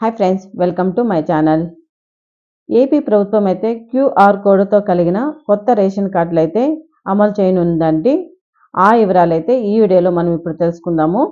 Hi friends welcome to my channel AP ప్రభుత్వం అయితే QR కోడ్తో కలిగిన కొత్త రేషన్ కార్డులు అయితే అమలు చేయనుందండి. ఆ వివరాలు అయితే ఈ వీడియోలో మనం ఇప్పుడు తెలుసుకుందాము.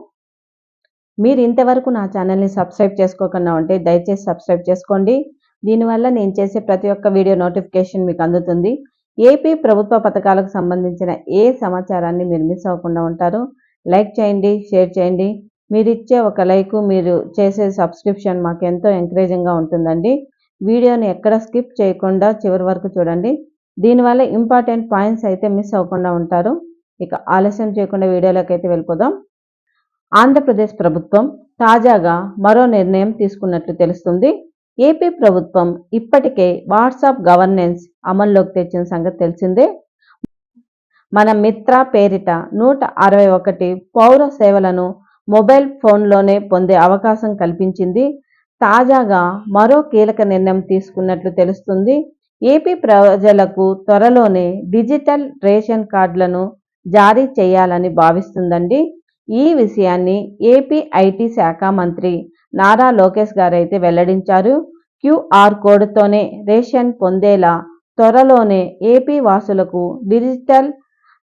మీరు ఇంతవరకు నా ఛానల్ని సబ్స్క్రైబ్ చేసుకోకుండా ఉంటే దయచేసి సబ్స్క్రైబ్ చేసుకోండి. దీనివల్ల నేను చేసే ప్రతి ఒక్క వీడియో నోటిఫికేషన్ మీకు అందుతుంది. ఏపీ ప్రభుత్వ పథకాలకు సంబంధించిన ఏ సమాచారాన్ని మీరు మిస్ అవ్వకుండా ఉంటారు? లైక్ చేయండి షేర్ చేయండి. మీరిచ్చే ఒక లైక్ మీరు చేసే సబ్స్క్రిప్షన్ మాకు ఎంతో ఎంకరేజింగ్గా ఉంటుందండి. వీడియోని ఎక్కడ స్కిప్ చేయకుండా చివరి వరకు చూడండి. దీనివల్ల ఇంపార్టెంట్ పాయింట్స్ అయితే మిస్ అవ్వకుండా ఉంటారు. ఇక ఆలస్యం చేయకుండా వీడియోలోకి అయితే వెళ్ళిపోదాం. ఆంధ్రప్రదేశ్ ప్రభుత్వం తాజాగా మరో నిర్ణయం తీసుకున్నట్లు తెలుస్తుంది. ఏపీ ప్రభుత్వం ఇప్పటికే వాట్సాప్ గవర్నెన్స్ అమల్లోకి తెచ్చిన సంగతి తెలిసిందే. మన మిత్ర పేరిట నూట అరవై ఒకటి పౌర సేవలను మొబైల్ ఫోన్లోనే పొందే అవకాశం కల్పించింది. తాజాగా మరో కీలక నిర్ణయం తీసుకున్నట్లు తెలుస్తుంది. ఏపీ ప్రజలకు త్వరలోనే డిజిటల్ రేషన్ కార్డులను జారీ చేయాలని భావిస్తుందండి. ఈ విషయాన్ని ఏపీ ఐటీ శాఖ మంత్రి నారా లోకేష్ గారైతే వెల్లడించారు. క్యూఆర్ కోడ్తోనే రేషన్ పొందేలా త్వరలోనే ఏపీ వాసులకు డిజిటల్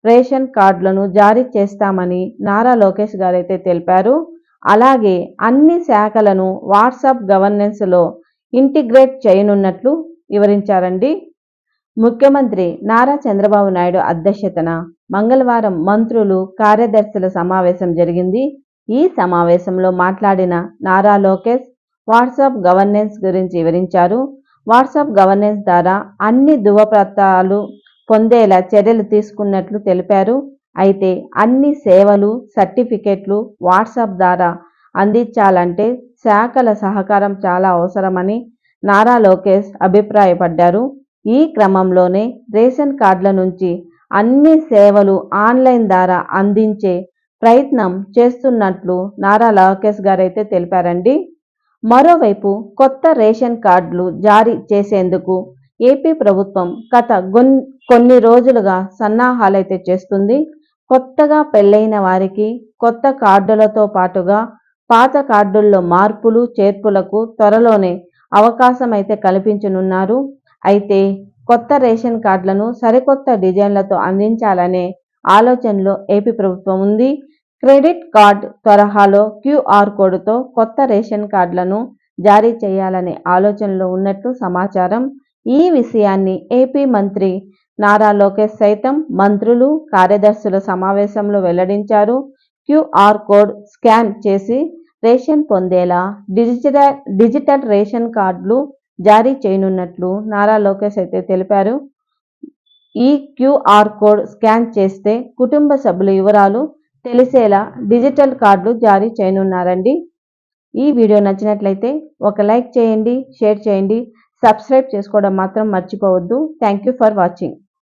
రేషన్ కార్డులను జారీ చేస్తామని నారా లోకేష్ గారైతే తెలిపారు. అలాగే అన్ని శాఖలను వాట్సాప్ గవర్నెన్స్లో ఇంటిగ్రేట్ చేయనున్నట్లు వివరించారండి. ముఖ్యమంత్రి నారా చంద్రబాబు నాయుడు అధ్యక్షతన మంగళవారం మంత్రులు కార్యదర్శుల సమావేశం జరిగింది. ఈ సమావేశంలో మాట్లాడిన నారా లోకేష్ వాట్సాప్ గవర్నెన్స్ గురించి వివరించారు. వాట్సాప్ గవర్నెన్స్ ద్వారా అన్ని ధృవపత్రాలు పొందేలా చర్యలు తీసుకున్నట్లు తెలిపారు. అయితే అన్ని సేవలు సర్టిఫికెట్లు వాట్సాప్ ద్వారా అందించాలంటే శాఖల సహకారం చాలా అవసరమని నారా లోకేష్ అభిప్రాయపడ్డారు. ఈ క్రమంలోనే రేషన్ కార్డుల నుంచి అన్ని సేవలు ఆన్లైన్ ద్వారా అందించే ప్రయత్నం చేస్తున్నట్లు నారా లోకేష్ గారైతే తెలిపారండి. మరోవైపు కొత్త రేషన్ కార్డులు జారీ చేసేందుకు ఏపీ ప్రభుత్వం గత కొన్ని రోజులుగా సన్నాహాలైతే చేస్తుంది. కొత్తగా పెళ్ళైన వారికి కొత్త కార్డులతో పాటుగా పాత కార్డుల్లో మార్పులు చేర్పులకు త్వరలోనే అవకాశం అయితే కల్పించనున్నారు. అయితే కొత్త రేషన్ కార్డులను సరికొత్త డిజైన్లతో అందించాలనే ఆలోచనలో ఏపీ ప్రభుత్వం ఉంది. క్రెడిట్ కార్డ్ తరహాలో క్యూఆర్ కోడ్తో కొత్త రేషన్ కార్డులను జారీ చేయాలనే ఆలోచనలో ఉన్నట్టు సమాచారం. ఈ విషయాన్ని ఏపీ మంత్రి నారా లోకేష్ సైతం మంత్రులు కార్యదర్శుల సమావేశంలో వెల్లడించారు. క్యూఆర్ కోడ్ స్కాన్ చేసి రేషన్ పొందేలా డిజిటల్ డిజిటల్ రేషన్ కార్డులు జారీ చేయనున్నట్లు నారా లోకేష్ అయితే తెలిపారు. ఈ క్యూఆర్ కోడ్ స్కాన్ చేస్తే కుటుంబ సభ్యుల వివరాలు తెలిసేలా డిజిటల్ కార్డులు జారీ చేయనున్నారండి. ఈ వీడియో నచ్చినట్లయితే ఒక లైక్ చేయండి షేర్ చేయండి. సబ్స్క్రైబ్ చేసుకోవడం మాత్రం మర్చిపోవద్దు. Thank you for watching